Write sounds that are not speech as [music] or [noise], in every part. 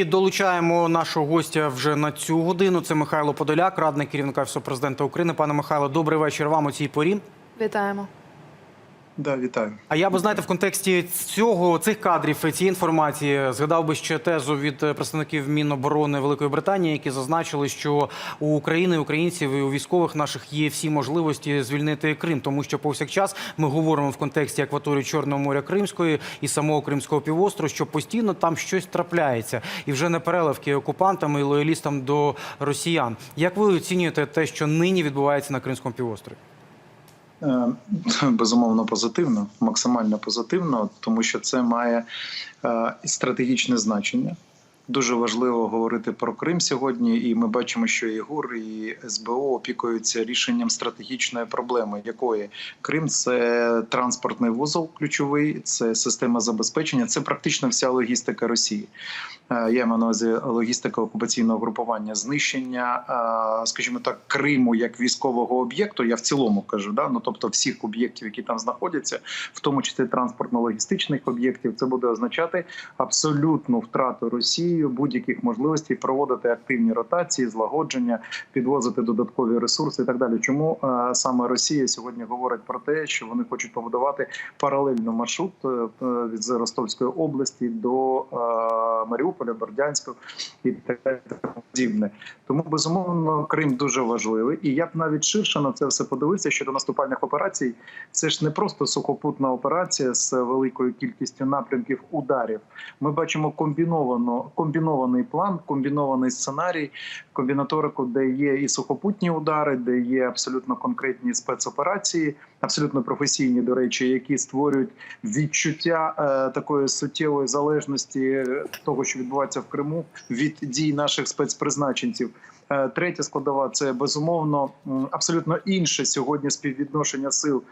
І долучаємо нашого гостя вже на цю годину. Це Михайло Подоляк, радник керівника Офісу президента України. Пане Михайло, добрий вечір вам у цій порі. Вітаємо. Да, вітаю. А я би знаєте, в контексті цього цих кадрів цієї інформації згадав би ще тезу від е, представників Міноборони Великої Британії, які зазначили, що у України, українців і у військових наших є всі можливості звільнити Крим, тому що повсякчас ми говоримо в контексті акваторії Чорного моря Кримської і самого Кримського півострову, що постійно там щось трапляється, і вже не переливки окупантами і лоялістам до росіян. Як ви оцінюєте те, що нині відбувається на Кримському півострові? Е, [laughs] Безумовно, позитивно, максимально позитивно, тому що це має е, стратегічне значення. Дуже важливо говорити про Крим сьогодні, і ми бачимо, що і і СБО опікуються рішенням стратегічної проблеми, якої Крим це транспортний вузол ключовий, це система забезпечення, це практично вся логістика Росії. Е, Я маю на увазі логістика окупаційного групування, знищення, е, скажімо так, Криму як військового об'єкту. Я в цілому кажу, да ну тобто всіх об'єктів, які там знаходяться, в тому числі транспортно-логістичних об'єктів, це буде означати абсолютну втрату Росією будь-яких можливостей проводити активні ротації, злагодження, підвозити додаткові ресурси і так далі. Чому е, саме Росія сьогодні говорить про те, що вони хочуть побудувати паралельно маршрут від Ростовської області до е, Маріуполя, Бердянського і так подібне. Тому безумовно Крим дуже важливий, і я б навіть ширше на це все подивився щодо наступальних операцій. Це ж не просто сухопутна операція з великою кількістю напрямків ударів. Ми бачимо комбіновано комбінований план, комбінований сценарій, комбінаторику, де є і сухопутні удари, де є абсолютно конкретні спецоперації, абсолютно професійні, до речі, які створюють відчуття е, такої суттєвої залежності того, що відбувається в Криму, від дій наших спецпризначенців. Е, Третя складова це безумовно абсолютно інше сьогодні співвідношення сил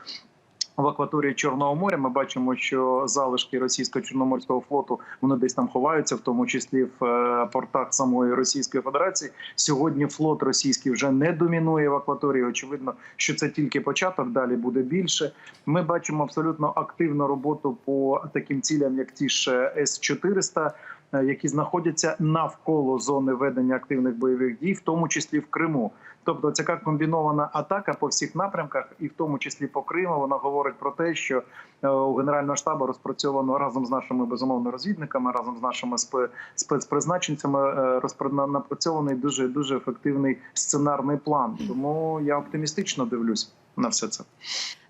в акваторії Чорного моря. Ми бачимо, що залишки російського чорноморського флоту вони десь там ховаються, в тому числі в е, портах самої Російської Федерації. Сьогодні флот російський вже не домінує в акваторії. Очевидно, що це тільки початок. Далі буде більше. Ми бачимо абсолютно активну роботу по таким цілям, як ті ж С 400 е, які знаходяться навколо зони ведення активних бойових дій, в тому числі в Криму. Тобто, ця комбінована атака по всіх напрямках, і в тому числі по Криму, вона говорить про те, що е, у Генерального штабу розпрацьовано разом з нашими безумовно розвідниками, разом з нашими спе- спецпризначенцями е, напрацьований дуже дуже ефективний сценарний план. Тому я оптимістично дивлюсь на все це.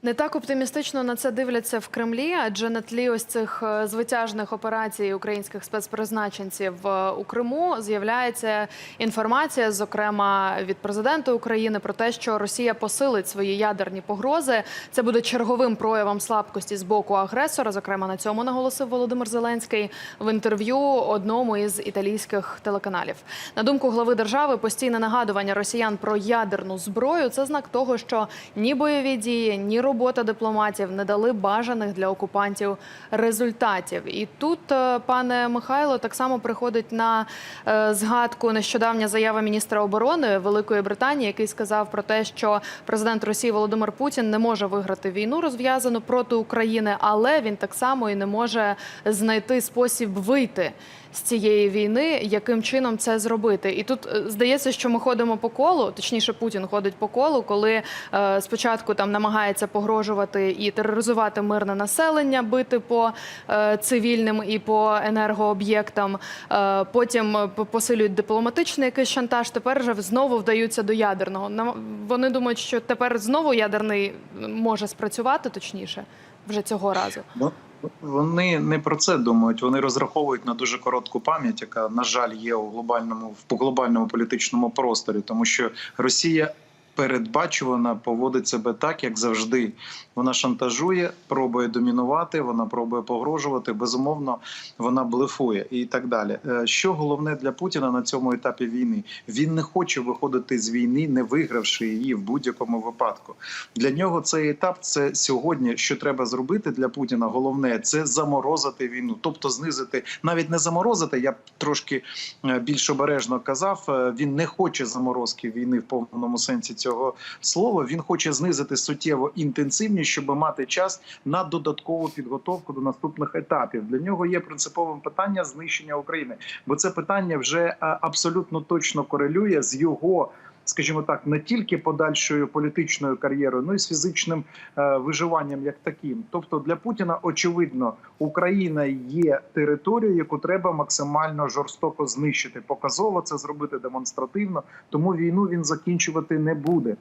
Не так оптимістично на це дивляться в Кремлі, адже на тлі ось цих е, звитяжних операцій українських спецпризначенців е, у Криму з'являється інформація, зокрема від президента України, про те, що Росія посилить свої ядерні погрози. Це буде черговим проявом слабкості з боку агресора. Зокрема, на цьому наголосив Володимир Зеленський в інтерв'ю одному із італійських телеканалів. На думку глави держави, постійне нагадування росіян про ядерну зброю це знак того, що ні бойові дії, ні робота дипломатів не дали бажаних для окупантів результатів. І тут, е, пане Михайло, так само приходить на е, згадку нещодавня заява міністра оборони Великої Британії, який сказав про те, що президент Росії Володимир Путін не може виграти війну розв'язану проти України, але він так само і не може знайти спосіб вийти з цієї війни, яким чином це зробити. І тут е, здається, що ми ходимо по колу, точніше, Путін ходить по колу, коли е, спочатку там намагається погрожувати і тероризувати мирне населення, бити по е, цивільним і по енергооб'єктам. Е, потім е, посилюють дипломатичний якийсь шантаж. Тепер вже знову вдаються до ядерного. Вони думають, що тепер знову ядерний може спрацювати, точніше, вже цього разу. Вони не про це думають. Вони розраховують на дуже коротку пам'ять, яка на жаль є у глобальному в глобальному політичному просторі, тому що Росія передбачувана поводить себе так, як завжди. Вона шантажує, пробує домінувати, вона пробує погрожувати. Безумовно, вона блефує і так далі. Е, Що головне для Путіна на цьому етапі війни? Він не хоче виходити з війни, не вигравши її в будь-якому випадку. Для нього цей етап це сьогодні, що треба зробити для Путіна. Головне це заморозити війну, тобто знизити, навіть не заморозити. Я б трошки е, більш обережно казав. е, Він не хоче заморозки війни в повному сенсі цього цього слова. Він хоче знизити суттєво інтенсивність, щоб мати час на додаткову підготовку до наступних етапів. Для нього є принциповим питання знищення України, бо це питання вже е, абсолютно точно корелює з його. Скажімо так, не тільки подальшою політичною кар'єрою, ну і з фізичним е, виживанням як таким. Тобто для Путіна очевидно, Україна є територією, яку треба максимально жорстоко знищити. Показово це зробити демонстративно, тому війну він закінчувати не буде.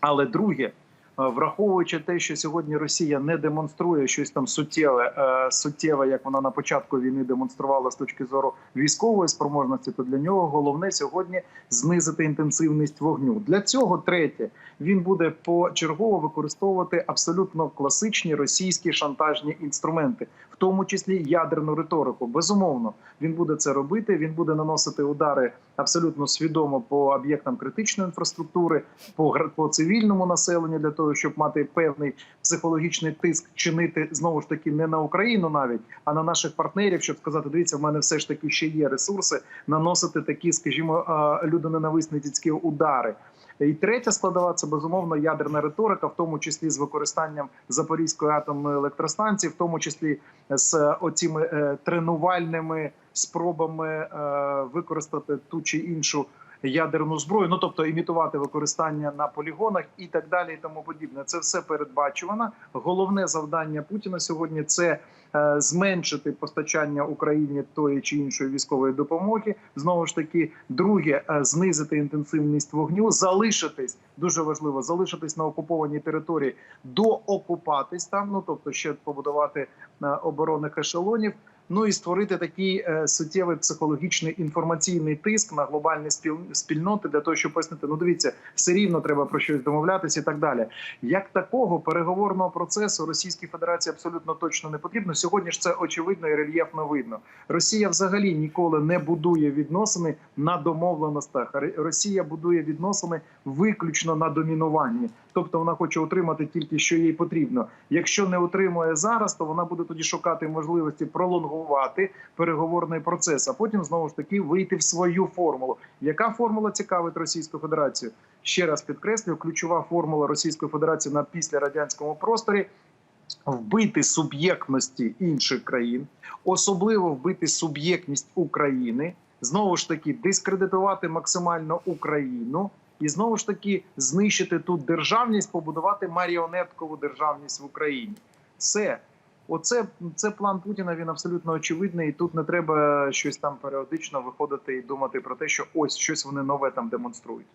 Але друге, враховуючи те, що сьогодні Росія не демонструє щось там суттєве, е, суттєве, як вона на початку війни демонструвала з точки зору військової спроможності, то для нього головне сьогодні знизити інтенсивність вогню. Для цього третє він буде почергово використовувати абсолютно класичні російські шантажні інструменти, тому числі ядерну риторику. Безумовно, він буде це робити. Він буде наносити удари абсолютно свідомо по об'єктам критичної інфраструктури, по по цивільному населенню для того, щоб мати певний психологічний тиск, чинити знову ж таки не на Україну навіть, а на наших партнерів, щоб сказати, дивіться, в мене все ж таки ще є ресурси наносити такі, скажімо, людоненависницькі удари. І третя складова це безумовно ядерна риторика, в тому числі з використанням Запорізької атомної електростанції, в тому числі з оціми е, тренувальними спробами е, використати ту чи іншу ядерну зброю, ну тобто імітувати використання на полігонах і так далі, і тому подібне. Це все передбачувано. Головне завдання Путіна сьогодні це е, зменшити постачання Україні тої чи іншої військової допомоги. Знову ж таки, друге е, знизити інтенсивність вогню, залишитись дуже важливо, залишитись на окупованій території, доокупатись там. Ну тобто, ще побудувати е, оборонних ешелонів. Ну і створити такий е, суттєвий психологічний інформаційний тиск на глобальні спіл, спільноти для того, щоб пояснити, ну дивіться, все рівно треба про щось домовлятися і так далі. Як такого переговорного процесу Російській Федерації абсолютно точно не потрібно. Сьогодні ж це очевидно і рельєфно видно. Росія взагалі ніколи не будує відносини на домовленостях. Росія будує відносини виключно на домінуванні. Тобто вона хоче отримати тільки що їй потрібно. Якщо не отримує зараз, то вона буде тоді шукати можливості пролонгувати переговорний процес, а потім знову ж таки вийти в свою формулу. Яка формула цікавить Російську Федерацію? Ще раз підкреслюю, ключова формула Російської Федерації на післярадянському просторі. Вбити суб'єктності інших країн, особливо вбити суб'єктність України, знову ж таки дискредитувати максимально Україну, і знову ж таки знищити тут державність, побудувати маріонеткову державність в Україні. Все. Оце це план Путіна. Він абсолютно очевидний. І тут не треба щось там періодично виходити і думати про те, що ось щось вони нове там демонструють.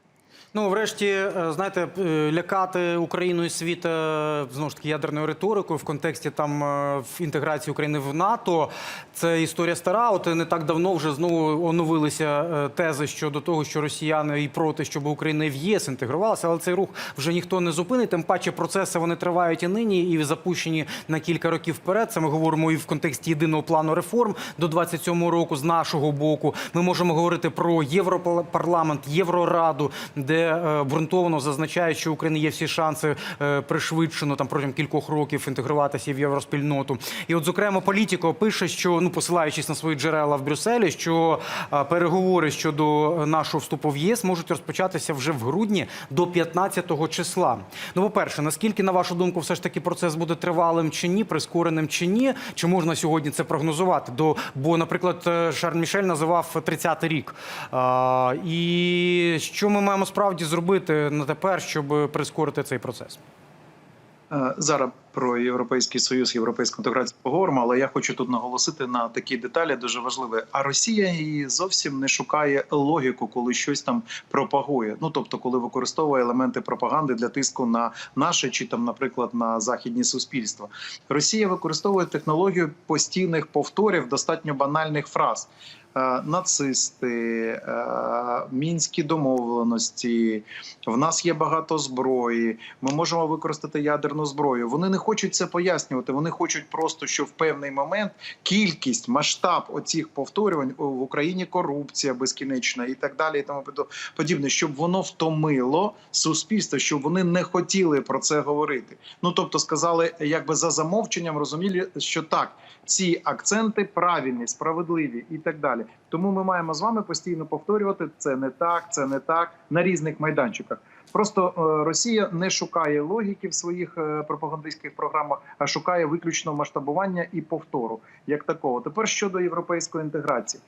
Ну, врешті, е, знаєте, е, лякати Україну і світ е, знову ж таки ядерною риторикою в контексті там в інтеграції України в НАТО. Це історія стара. От не так давно вже знову оновилися тези щодо того, що росіяни і проти, щоб Україна в єС інтегрувалася, але цей рух вже ніхто не зупинить. Тим паче процеси вони тривають і нині, і запущені на кілька років вперед. Це ми говоримо і в контексті єдиного плану реформ до 27-го року з нашого боку. Ми можемо говорити про Європарламент, Єврораду, де е, ґрунтовно зазначають, що України є всі шанси е, пришвидшено там протягом кількох років інтегруватися в євроспільноту. І, от, зокрема, політико пише, що ну посилаючись на свої джерела в Брюсселі, що е, переговори щодо нашого вступу в ЄС можуть розпочатися вже в грудні до 15-го числа. Ну, по-перше, наскільки на вашу думку, все ж таки процес буде тривалим чи ні, прискореним чи ні? Чи можна сьогодні це прогнозувати? До бо, наприклад, Шарль Мішель називав 30-й рік. А, і що ми маємо справді зробити на тепер, щоб прискорити цей процес? Е, Зараз про європейський союз, європейську інтеграцію поговоримо, але я хочу тут наголосити на такі деталі дуже важливі. А Росія її зовсім не шукає логіку, коли щось там пропагує. Ну тобто, коли використовує елементи пропаганди для тиску на наше чи там, наприклад, на західні суспільства. Росія використовує технологію постійних повторів достатньо банальних фраз. Е, Нацисти, е, мінські домовленості, в нас є багато зброї. Ми можемо використати ядерну зброю. Вони не хочуть це пояснювати. Вони хочуть просто, що в певний момент кількість, масштаб оцих повторювань в Україні корупція безкінечна і так далі, і тому подібне, щоб воно втомило суспільство, щоб вони не хотіли про це говорити. Ну тобто сказали, якби за замовченням розуміли, що так, ці акценти правильні, справедливі і так далі. Тому ми маємо з вами постійно повторювати це не так, це не так на різних майданчиках. Просто е, Росія не шукає логіки в своїх е, пропагандистських програмах, а шукає виключно масштабування і повтору як такого. Тепер щодо європейської інтеграції.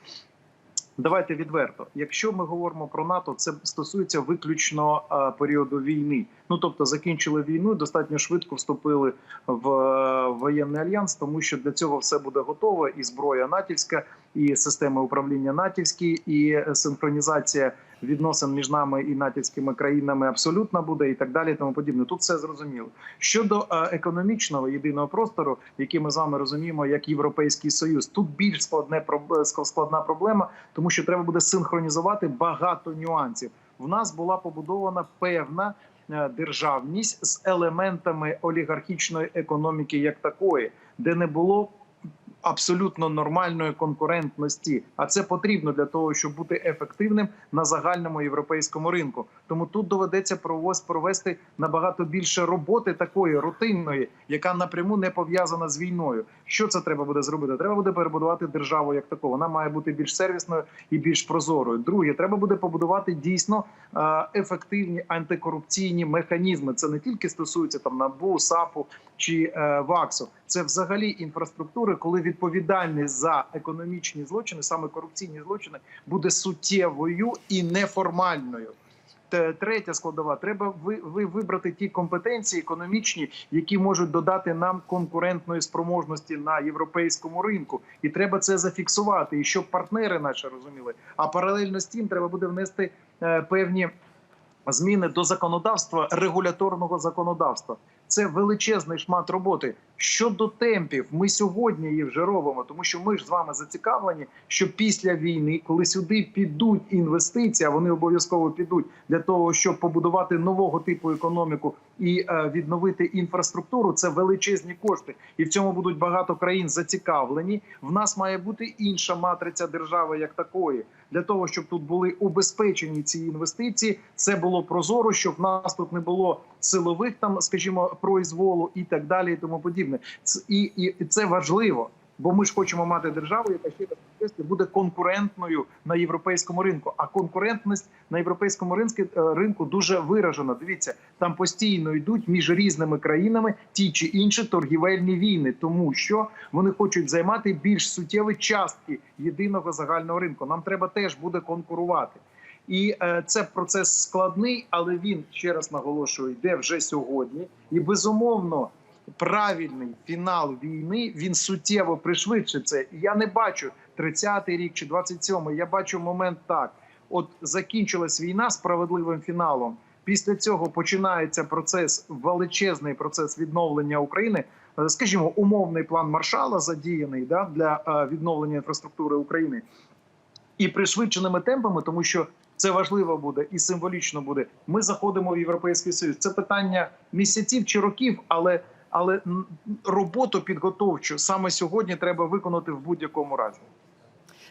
Давайте відверто. Якщо ми говоримо про НАТО, це стосується виключно е, періоду війни. Ну тобто закінчили війну, достатньо швидко вступили в е, воєнний альянс, тому що для цього все буде готово: і зброя натівська, і системи управління натівські, і е, синхронізація відносин між нами і натівськими країнами абсолютно буде, і так далі. і Тому подібне. Тут все зрозуміло. Щодо е, економічного єдиного простору, який ми з вами розуміємо, як Європейський Союз, тут більш складне проб- складна проблема, тому що треба буде синхронізувати багато нюансів. В нас була побудована певна е, державність з елементами олігархічної економіки, як такої, де не було абсолютно нормальної конкурентності. А це потрібно для того, щоб бути ефективним на загальному європейському ринку. Тому тут доведеться провоз- провести набагато більше роботи такої рутинної, яка напряму не пов'язана з війною. Що це треба буде зробити? Треба буде перебудувати державу як таку. Вона має бути більш сервісною і більш прозорою. Друге, треба буде побудувати дійсно е, ефективні антикорупційні механізми. Це не тільки стосується там НАБУ, САПу чи е, ВАКСу. Це взагалі інфраструктури, коли відповідальність за економічні злочини, саме корупційні злочини, буде суттєвою і неформальною. Третя складова треба ви вибрати ті компетенції економічні, які можуть додати нам конкурентної спроможності на європейському ринку, і треба це зафіксувати, і щоб партнери наші розуміли. А паралельно з тим треба буде внести е, певні зміни до законодавства регуляторного законодавства. Це величезний шмат роботи. Щодо темпів, ми сьогодні її вже робимо, тому що ми ж з вами зацікавлені, що після війни, коли сюди підуть інвестиції, а вони обов'язково підуть для того, щоб побудувати нового типу економіку і е, відновити інфраструктуру, це величезні кошти, і в цьому будуть багато країн зацікавлені. В нас має бути інша матриця держави як такої, для того, щоб тут були убезпечені ці інвестиції. Це було прозоро, щоб в нас тут не було силових там, скажімо, произволу і так далі, і тому подібне. Ц- І, і, і це важливо. Бо ми ж хочемо мати державу, яка ще буде конкурентною на європейському ринку. А конкурентність на європейському ринку, ринку дуже виражена. Дивіться, там постійно йдуть між різними країнами ті чи інші торгівельні війни, тому що вони хочуть займати більш суттєві частки єдиного загального ринку. Нам треба теж буде конкурувати. І е, це процес складний, але він ще раз наголошую, йде вже сьогодні. І безумовно, правильний фінал війни він суттєво пришвидшить це. Я не бачу 30-й рік чи 27-й, Я бачу момент так: от закінчилась війна справедливим фіналом. Після цього починається процес, величезний процес відновлення України. Е, Скажімо, умовний план Маршала задіяний да, для е, відновлення інфраструктури України і пришвидшеними темпами, тому що це важливо буде і символічно буде. Ми заходимо в європейський союз. Це питання місяців чи років, але але роботу підготовчу саме сьогодні треба виконати в будь-якому разі.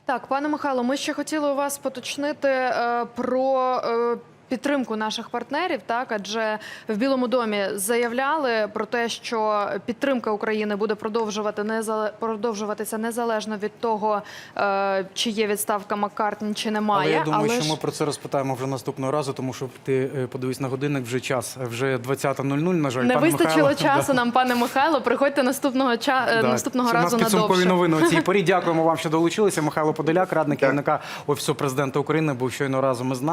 Так, пане Михайло, ми ще хотіли у вас поточнити е, про. Е, Підтримку наших партнерів, так адже в Білому домі заявляли про те, що підтримка України буде продовжувати незале- продовжуватися незалежно від того, е, чи є відставка Маккартні, чи немає. Але я думаю, Але що ми про це розпитаємо вже наступного разу, тому що ти е, подивись на годинник, вже час, вже 20.00, на жаль. не Пане вистачило Михайло, часу [laughs] нам, пане Михайло. Приходьте наступного ча... е, Да. наступного Це разу на підсумкові довше. новини у цій порі. [laughs] Дякуємо вам, що долучилися. Михайло Подоляк, радник керівника офісу президента України, був щойно разом із нами.